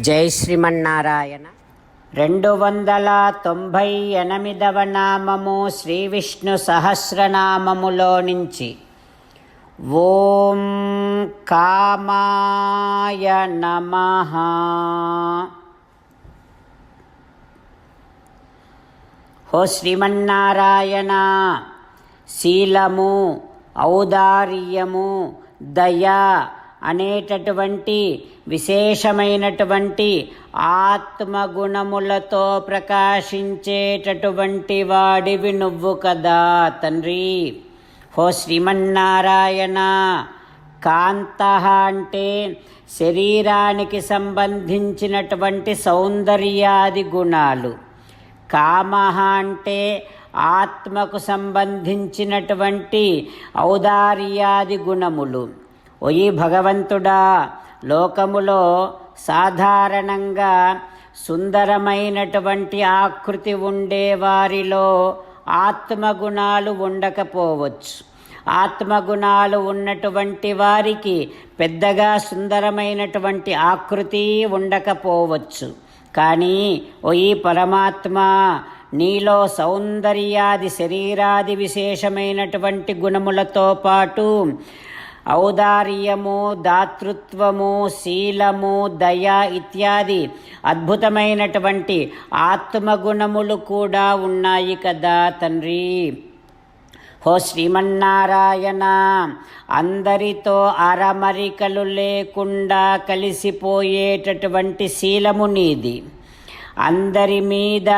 జై శ్రీమన్నారాయణ. రెండు వందల తొంభై ఎనిమిదవ నామము శ్రీ విష్ణు సహస్రనామములో నుంచి. ఓం కామాయ నమ. హో శ్రీమన్నారాయణ శీలము ఔదార్యము దయ అనేటటువంటి విశేషమైనటువంటి ఆత్మగుణములతో ప్రకాశించేటటువంటి వాడివి నువ్వు కదా తండ్రి. హో శ్రీమన్నారాయణ కాంత అంటే శరీరానికి సంబంధించినటువంటి సౌందర్యాది గుణాలు. కామహ అంటే ఆత్మకు సంబంధించినటువంటి ఔదార్యాది గుణములు. ఒయి భగవంతుడా లోకములో సాధారణంగా సుందరమైనటువంటి ఆకృతి ఉండే వారిలో ఆత్మగుణాలు ఉండకపోవచ్చు. ఆత్మగుణాలు ఉన్నటువంటి వారికి పెద్దగా సుందరమైనటువంటి ఆకృతి ఉండకపోవచ్చు. కానీ ఓ పరమాత్మ నీలో సౌందర్యాది శరీరాది విశేషమైనటువంటి గుణములతో పాటు ఔదార్యము దాతృత్వము శీలము దయ ఇత్యాది అద్భుతమైనటువంటి ఆత్మగుణములు కూడా ఉన్నాయి కదా తండ్రి. హో శ్రీమన్నారాయణ అందరితో అరమరికలు లేకుండా కలిసిపోయేటటువంటి శీలము నీది. అందరి మీద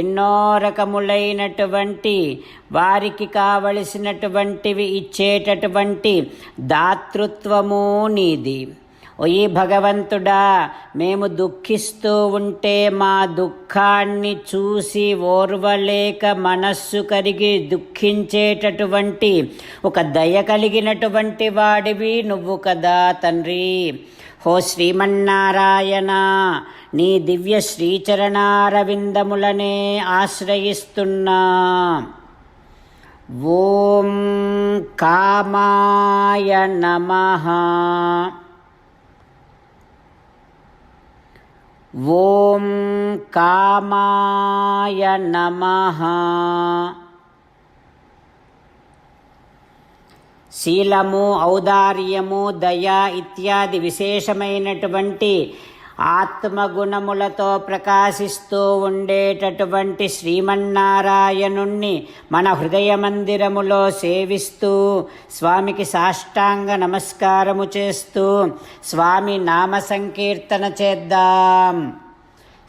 ఎన్నో రకములైనటువంటి వారికి కావలసినటువంటివి ఇచ్చేటటువంటి దాతృత్వము నీది. ఓయి భగవంతుడా మేము దుఃఖిస్తూ ఉంటే మా దుఃఖాన్ని చూసి ఓర్వలేక మనస్సు కరిగి దుఃఖించేటటువంటి ఒక దయ కలిగినటువంటి వాడివి నువ్వు కదా తండ్రి. హో శ్రీమన్నారాయణ నీ దివ్య శ్రీచరణారవిందములనే ఆశ్రయిస్తున్నా. ఓం కామాయ నమః. ఓం కామాయ నమః. శీలము ఔదార్యము దయ ఇత్యాది విశేషమైనటువంటి ఆత్మగుణములతో ప్రకాశిస్తూ ఉండేటటువంటి శ్రీమన్నారాయణుణ్ణి మన హృదయ మందిరములో సేవిస్తూ స్వామికి సాష్టాంగ నమస్కారము చేస్తూ స్వామి నామ సంకీర్తన చేద్దాం.